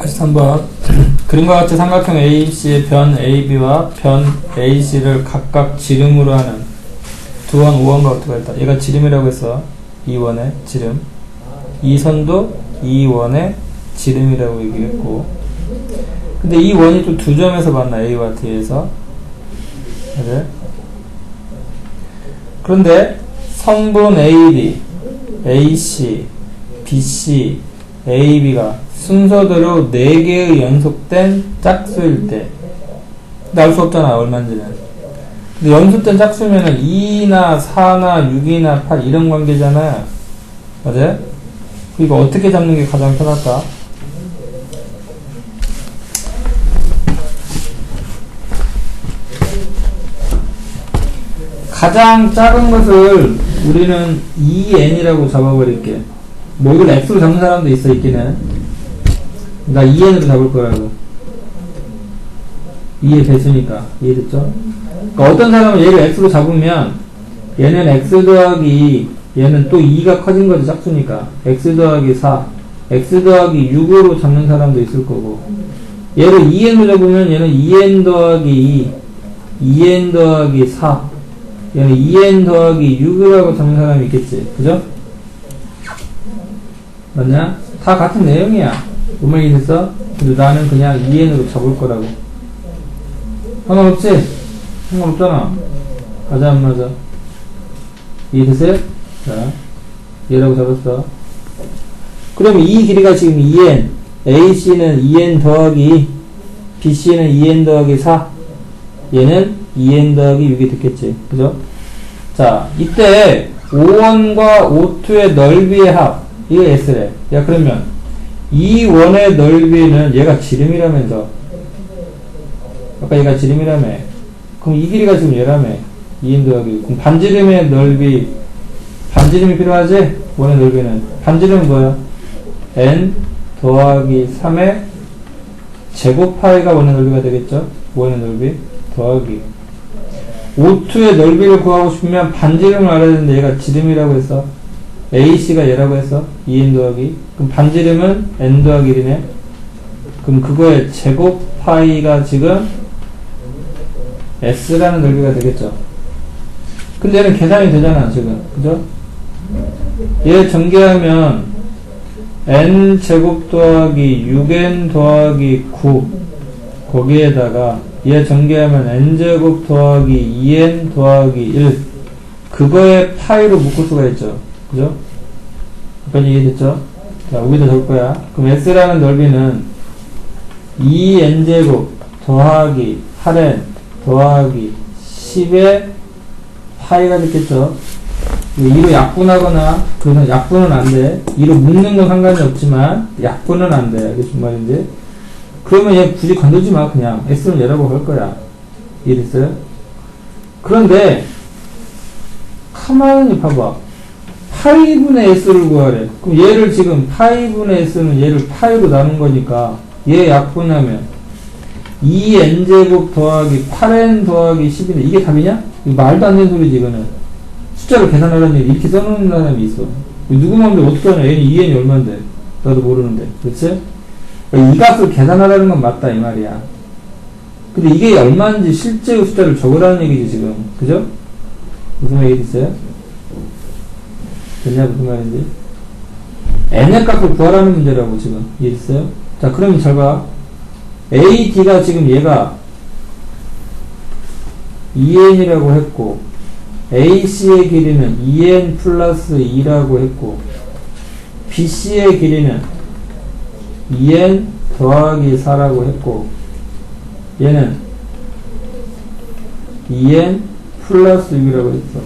83번 그림과 같이 삼각형 AC의 변 AB와 변 AC를 각각 지름으로 하는 두원 5원과 어떻게 했다 얘가 지름이라고 해서 이 원의 지름 이 선도 이 원의 지름이라고 얘기했고. 근데 이 원이 또 두 점에서 만나 A와 D에서? 그래? 그런데 성분 AB, AC, BC, AB가 순서대로 4개의 연속된 짝수일 때 나올 수 없잖아 얼마인지는 근데 연속된 짝수면은 2나 4나 6이나 8 이런 관계잖아요 맞아요? 이거 어떻게 잡는 게 가장 편할까? 가장 작은 것을 우리는 2n이라고 잡아버릴게. 뭐 이걸 x로 잡는 사람도 있어 있기는. 나 2n으로 잡을 거라고. 2의 배수니까 이해됐죠? 그러니까 어떤 사람은 얘를 x로 잡으면 얘는 x 더하기 얘는 또 2가 커진 거지 짝수니까 x 더하기 4 x 더하기 6으로 잡는 사람도 있을 거고 얘를 2n으로 잡으면 얘는 2n 더하기 2 2n 더하기 4 얘는 2n 더하기 6이라고 잡는 사람이 있겠지. 그죠? 맞냐? 다 같은 내용이야. 근데 나는 그냥 2n으로 잡을 거라고. 상관없지? 상관없잖아. 맞아, 안 맞아? 이해됐어요? 자, 얘라고 잡았어. 그럼 이 길이가 지금 2n, AC는 2n 더하기, BC는 2n 더하기 4, 얘는 2n 더하기 6이 됐겠지. 그죠? 자, 이때 5원과 5투의 넓이의 합. 이거 S래. 야, 그러면 이 원의 넓이는 얘가 지름이라면서. 아까 얘가 지름이라며. 그럼 이 길이가 지금 얘라며. 2n 더하기 6. 그럼 반지름의 넓이, 반지름이 필요하지? 원의 넓이는. 반지름은 뭐야? n 더하기 3의 제곱 파이가 원의 넓이가 되겠죠? 원의 넓이. 더하기 5투의 넓이를 구하고 싶으면 반지름을 알아야 되는데 얘가 지름이라고 해서 AC가 얘라고 해서 2n 더하기. 그럼 반지름은 n 더하기 1이네. 그럼 그거의 제곱 파이가 지금 S라는 넓이가 되겠죠. 근데 얘는 계산이 되잖아 지금. 그죠? 얘 전개하면 n 제곱 더하기 6n 더하기 9 거기에다가 얘 전개하면 n제곱 더하기 2n 더하기 1 그거의 파이로 묶을 수가 있죠 그죠? 여기까지 이해됐죠? 자 여기다 적을 거야 그럼 s라는 넓이는 2n제곱 더하기 8n 더하기 10의 파이가 됐겠죠 2로 약분하거나 그래서 약분은 안 돼 2로 묶는 건 상관이 없지만 약분은 안 돼 이게 무슨 말인지 그러면 얘 굳이 건들지 마, 그냥. S는 얘라고 할 거야. 이해됐어요? 그런데, 가만히 봐봐. 파이분의 S를 구하래. 그럼 얘를 지금 파이분의 S는 얘를 파이로 나눈 거니까, 얘 약분하면, 2n제곱 더하기 8n 더하기 10인데, 이게 답이냐? 이거 말도 안 되는 소리지, 이거는. 숫자로 계산하라는 얘기 이렇게 써놓는 사람이 있어. 누구 마음대로 어떻게 하냐? 얘는 2n이 얼만데? 나도 모르는데. 그렇지? 이 값을 계산하라는 건 맞다 이 말이야. 근데 이게 얼마인지 실제 숫자를 적으라는 얘기지 지금. 그죠? 무슨 얘기 있어요? 됐냐 무슨 말인지? n의 값을 구하라는 문제라고 지금 이해됐어요? 자 그러면 잘 봐. AD가 지금 얘가 2n이라고 했고 AC의 길이는 2n 플러스 2라고 했고 BC의 길이는 2n 더하기 4라고 했고 얘는 2n 플러스 6이라고 했어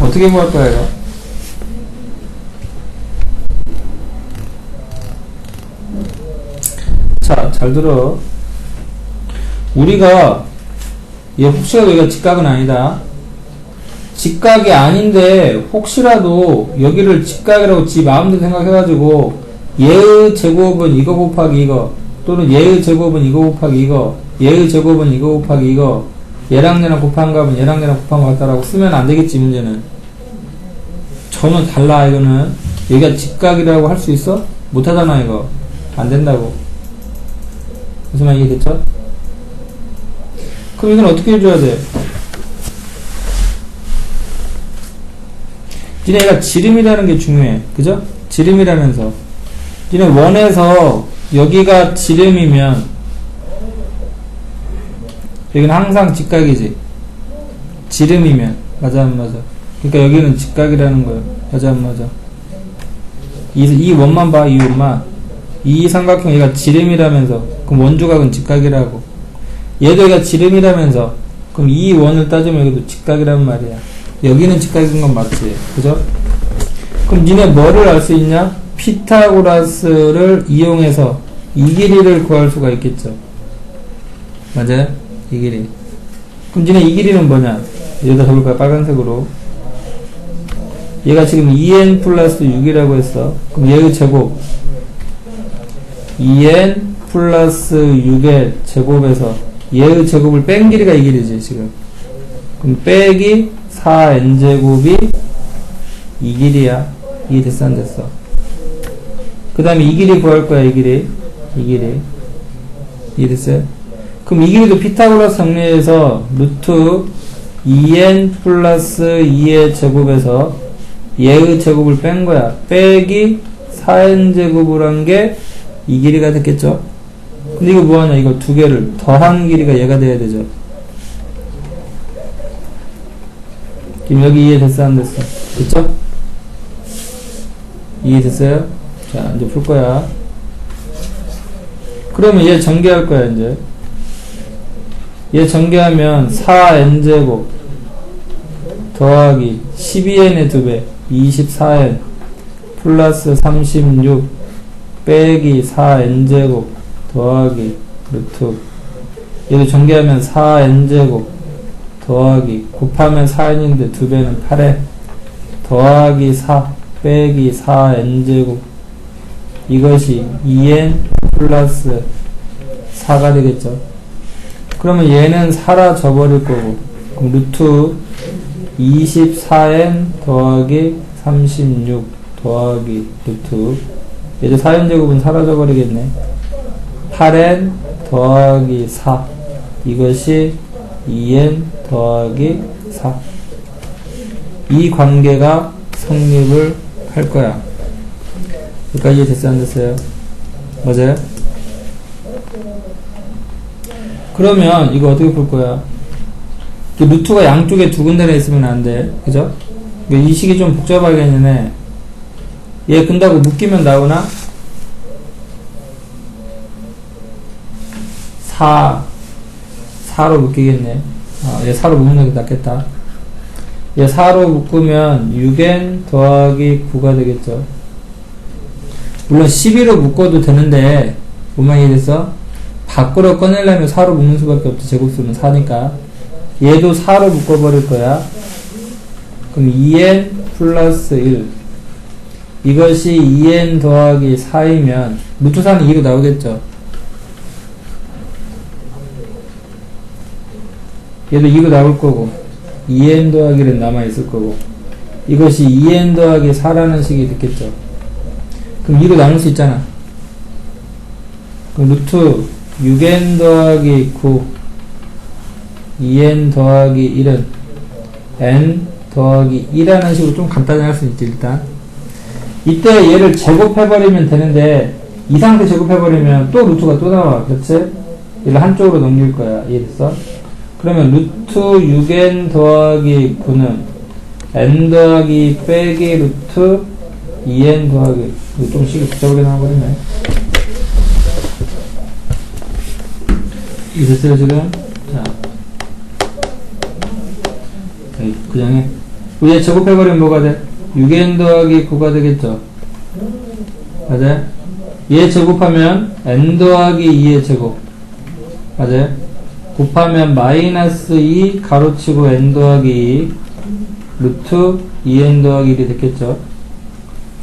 어떻게 거야 이거? 자, 잘 들어. 우리가, 얘 혹시라도 얘가 직각은 아니다. 직각이 아닌데 혹시라도 여기를 직각이라고 지 마음대로 생각해가지고 얘의 제곱은 이거 곱하기 이거 또는 얘의 제곱은 이거 곱하기 이거 얘의 제곱은 이거 곱하기 이거 얘랑 얘랑 곱한 값은 얘랑 얘랑 곱한 것 같다라고 쓰면 안 되겠지 문제는 전혀 달라 이거는 여기가 직각이라고 할 수 있어? 못하잖아 이거 안 된다고 무슨 말 이해됐죠? 그럼 이건 어떻게 해줘야 돼? 니네가 지름이라는 게 중요해 그죠? 지름이라면서 니네 원에서 여기가 지름이면 여기는 항상 직각이지 지름이면 맞아 안 맞아 그러니까 여기는 직각이라는 거예요 맞아 안 맞아 이, 이 원만 봐, 이 원만. 이 삼각형 얘가 지름이라면서. 그럼 원조각은 직각이라고. 얘도 얘가 지름이라면서. 그럼 이 원을 따지면 여기도 직각이란 말이야. 여기는 직각인 건 맞지. 그죠? 그럼 니네 뭐를 알 수 있냐? 피타고라스를 이용해서 이 길이를 구할 수가 있겠죠. 맞아요? 이 길이. 그럼 니네 이 길이는 뭐냐? 여기다 적을까요? 빨간색으로. 얘가 지금 2n 플러스 6이라고 했어. 그럼 얘의 제곱 2n 플러스 6의 제곱에서 얘의 제곱을 뺀 길이가 이 길이지 지금. 그럼 빼기 4n 제곱이 이 길이야. 이해 됐어 안 됐어? 그 다음에 이 길이 구할 거야 이 길이 이 길이 이해 됐어요? 그럼 이 길이도 피타고라스 정리해서 루트 2n 플러스 2의 제곱에서 얘의 제곱을 뺀 거야. 빼기 4n 제곱을 한 게 이 길이가 됐겠죠? 근데 이거 뭐하냐? 이거 두 개를 더한 길이가 얘가 돼야 되죠. 지금 여기 이해됐어? 안 됐어? 됐죠? 이해됐어요? 자, 이제 풀 거야. 그러면 얘 전개할 거야, 이제. 얘 전개하면 4n제곱 더하기 12n의 2배 24n 플러스 36 빼기 4n제곱 더하기 루트. 얘도 전개하면 4n제곱 더하기 곱하면 4n인데 2배는 8n 더하기 4 빼기 4n제곱. 이것이 2n 플러스 4가 되겠죠 그러면 얘는 사라져 버릴 거고. 그럼 루트 24n 더하기 36 더하기 루트. 이제 4n제곱은 사라져 버리겠네. 8n 더하기 4 이것이 2n 더하기 4 이 관계가 성립을 할 거야. 여기까지 됐어요? 안 됐어요? 맞아요? 그러면 이거 어떻게 풀 거야 그 루트가 양쪽에 두 군데나 있으면 안 돼. 그죠? 이 식이 좀 복잡하겠네. 얘 근다고 묶이면 나오나? 4, 4로 묶이겠네. 아, 얘 4로 묶는 게 낫겠다. 얘 4로 묶으면 6n 더하기 9가 되겠죠. 물론 12로 묶어도 되는데, 뭐만 이해됐어? 밖으로 꺼내려면 4로 묶는 수밖에 없지. 제곱수는 4니까. 얘도 4로 묶어버릴 거야. 그럼 2n 플러스 1. 이것이 2n 더하기 4이면, 루트4는 2로 나오겠죠. 얘도 2로 나올 거고, 2n 더하기는 남아있을 거고, 이것이 2n 더하기 4라는 식이 됐겠죠. 그럼 2로 나눌 수 있잖아. 그럼 루트 6n 더하기 9, 2n 더하기 1은 n 더하기 2라는 식으로 좀 간단히 할 수 있지 일단 이때 얘를 제곱해버리면 되는데 이 상태 제곱해버리면 또 루트가 또 나와 그렇지? 얘를 한쪽으로 넘길 거야 이해됐어? 그러면 루트 6n 더하기 9는 n 더하기 빼기 루트 2n 더하기 좀 식이 복잡하게 나와버리네 이해됐어요 지금? 자 그냥 해. 위에 제곱 해버리면 뭐가 돼? 6n 더하기 9가 되겠죠? 맞아요? 얘 제곱하면 n 더하기 2의 제곱. 맞아요? 곱하면 마이너스 2 가로치고 n 더하기 2 루트 2n 더하기 1이 됐겠죠?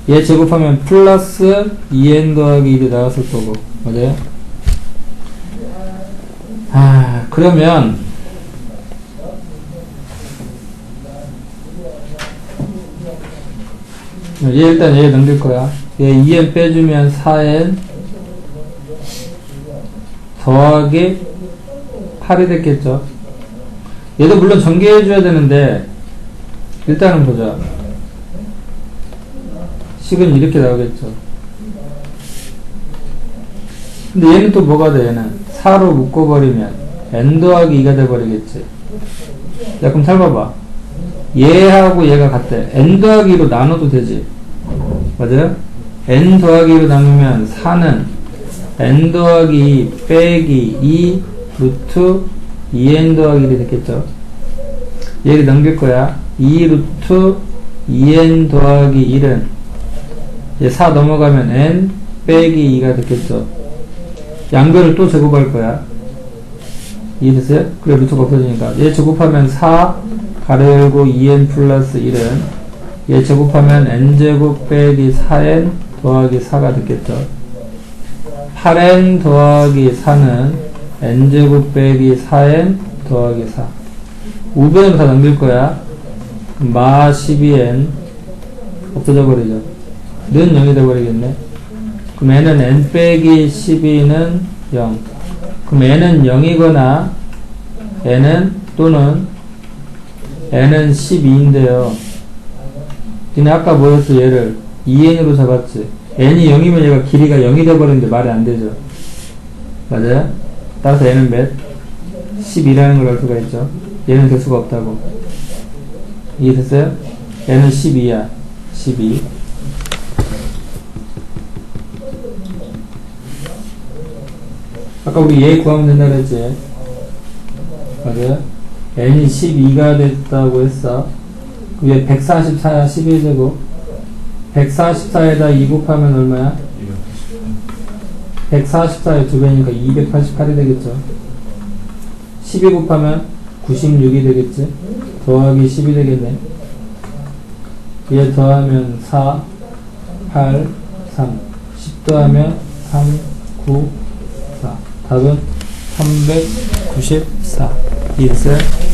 얘 제곱하면 플러스 2n 더하기 1이 나왔을 거고. 맞아요? 아, 그러면 얘 일단 얘 넘길 거야. 얘 2n 빼주면 4n 더하기 8이 됐겠죠. 얘도 물론 전개해줘야 되는데 일단은 보자. 식은 이렇게 나오겠죠. 근데 얘는 또 뭐가 돼, 얘는? 4로 묶어버리면 n 더하기 2가 돼버리겠지. 야, 그럼 잘 봐봐. 얘하고 얘가 같대. n 더하기 2로 나눠도 되지. 맞아요? n 더하기 2로 나누면 4는 n 더하기 2 빼기 2 루트 2n 더하기 1이 됐겠죠. 얘를 넘길 거야. 2 루트 2n 더하기 1은 얘 4 넘어가면 n 빼기 2가 됐겠죠. 양변을 또 제곱할 거야. 이해됐어요? 그래, 루트가 없어지니까. 얘 제곱하면 4 가르고 2n 플러스 1은 얘 제곱하면 n제곱 빼기 4n 더하기 4가 됐겠죠. 8n 더하기 4는 n제곱 빼기 4n 더하기 4. 우변으로 다 넘길 거야. 마 12n 없어져 버리죠. 는 0이 돼버리겠네. 그럼 n은 n 빼기 12는 0. 그럼 n은 0이거나 n은 또는 n은 12인데요. 니네 아까 뭐였어 얘를 2n으로 잡았지. n이 0이면 얘가 길이가 0이 돼버리는데 말이 안 되죠. 맞아요? 따라서 n은 몇? 12라는 걸 알 수가 있죠. 얘는 될 수가 없다고. 이해됐어요? n은 12야. 12. 아까 우리 얘 구하면 된다 그랬지? 맞아요? n이 12가 됐다고 했어. 그게 144야, 11제곱. 144에다 2 곱하면 얼마야? 144의 두 배니까 288이 되겠죠. 12 곱하면 96이 되겠지. 더하기 10이 되겠네. 얘 더하면 4, 8, 3. 10 더하면 3, 9, 4. 답은 394. 이해됐어요?